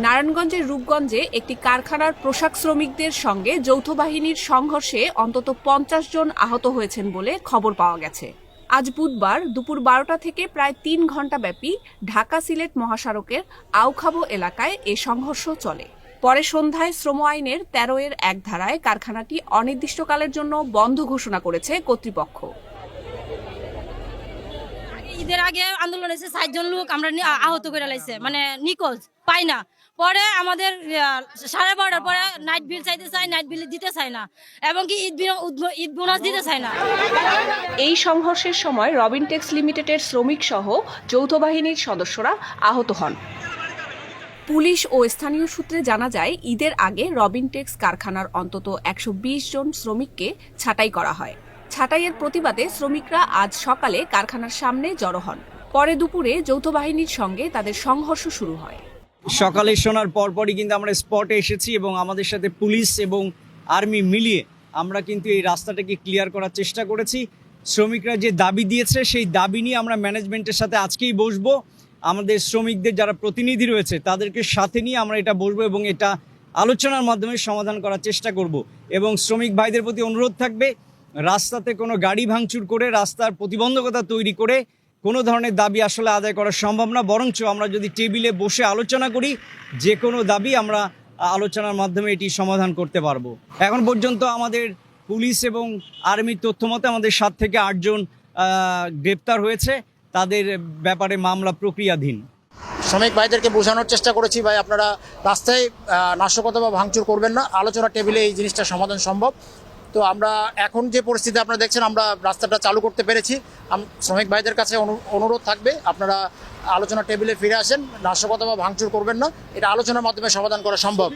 নারায়ণগঞ্জের রূপগঞ্জে একটি কারখানার পোশাক শ্রমিকদের সঙ্গে যৌথ বাহিনীর সংঘর্ষে অন্তত পঞ্চাশ জন আহত হয়েছেন বলে খবর পাওয়া গেছে। আজ বুধবার দুপুর বারোটা থেকে প্রায় তিন ঘণ্টা ব্যাপী ঢাকা সিলেট মহাসড়কের আউখাবো এলাকায় এ সংঘর্ষ চলে। পরে সন্ধ্যায় শ্রম আইনের তেরো এর এক ধারায় কারখানাটি অনির্দিষ্টকালের জন্য বন্ধ ঘোষণা করেছে কর্তৃপক্ষ। ঈদের আগে আন্দোলন হয়েছে ষাটজন লোক আমরা আহত করে লাইছে মানে নিকোজ পাই না। পরে আমাদের সাড়ে বারোটার পরে নাইট বিল চাইতে চাই নাইট বিল দিতে চাই না। এবং কি ঈদ ঈদ বোনাস দিতে চাই না। এই সংঘর্ষের সময় রবিনটেক্স লিমিটেডের শ্রমিক সহ যৌথ বাহিনীর সদস্যরা আহত হন। পুলিশ ও স্থানীয় সূত্রে জানা যায় ঈদের আগে রবিনটেক্স কারখানার অন্তত একশো বিশ জন শ্রমিককে ছাঁটাই করা হয়। ছাঁটাইয়ের প্রতিবাদে শ্রমিকরা আজ সকালে কারখানার সামনে জড়ো হন। পরে দুপুরে যৌথ বাহিনীর সঙ্গে তাদের সংঘর্ষ শুরু হয়। সকালে শোনার পরপরই কিন্তু আমরা স্পটে এসেছি এবং আমাদের সাথে পুলিশ এবং আর্মি মিলিয়ে আমরা কিন্তু এই রাস্তাটাকে ক্লিয়ার করার চেষ্টা করেছি। শ্রমিকরা যে দাবি দিয়েছে, সেই দাবি নিয়ে আমরা ম্যানেজমেন্টের সাথে আজকেই বসবো। আমাদের শ্রমিকদের যারা প্রতিনিধি রয়েছে, তাদেরকে সাথে নিয়ে আমরা এটা বসবো এবং এটা আলোচনার মাধ্যমে সমাধান করার চেষ্টা করব। এবং শ্রমিক ভাইদের প্রতি অনুরোধ থাকবে, রাস্তাতে কোনো গাড়ি ভাঙচুর করে, রাস্তার প্রতিবন্ধকতা তৈরি করে কোনো ধরনের দাবি আসলে আদায় করা সম্ভব না, বরঞ্চ আমরা যদি টেবিলে বসে আলোচনা করি, যে কোনো দাবি আমরা আলোচনার মাধ্যমে এটি সমাধান করতে পারব। এখন পর্যন্ত আমাদের পুলিশ এবং আর্মির তথ্য মতে আমাদের সাত থেকে আটজন গ্রেপ্তার হয়েছে। তাদের ব্যাপারে মামলা প্রক্রিয়াধীন। শ্রমিক ভাইদেরকে বোঝানোর চেষ্টা করেছি, ভাই, আপনারা রাস্তায় নাশকতা বা ভাঙচুর করবেন না। আলোচনা টেবিলে এই জিনিসটা সমাধান সম্ভব। তো আমরা এখন যে পরিস্থিতি আপনারা দেখছেন, আমরা রাস্তাটা চালু করতে পেরেছি। শ্রমিক ভাইদের কাছে অনু- অনুরোধ থাকবে, আপনারা আলোচনা টেবিলে ফিরে আসেন, নাশকতা বা ভাঙচুর করবেন না, এটা আলোচনার মাধ্যমে সমাধান করা সম্ভব।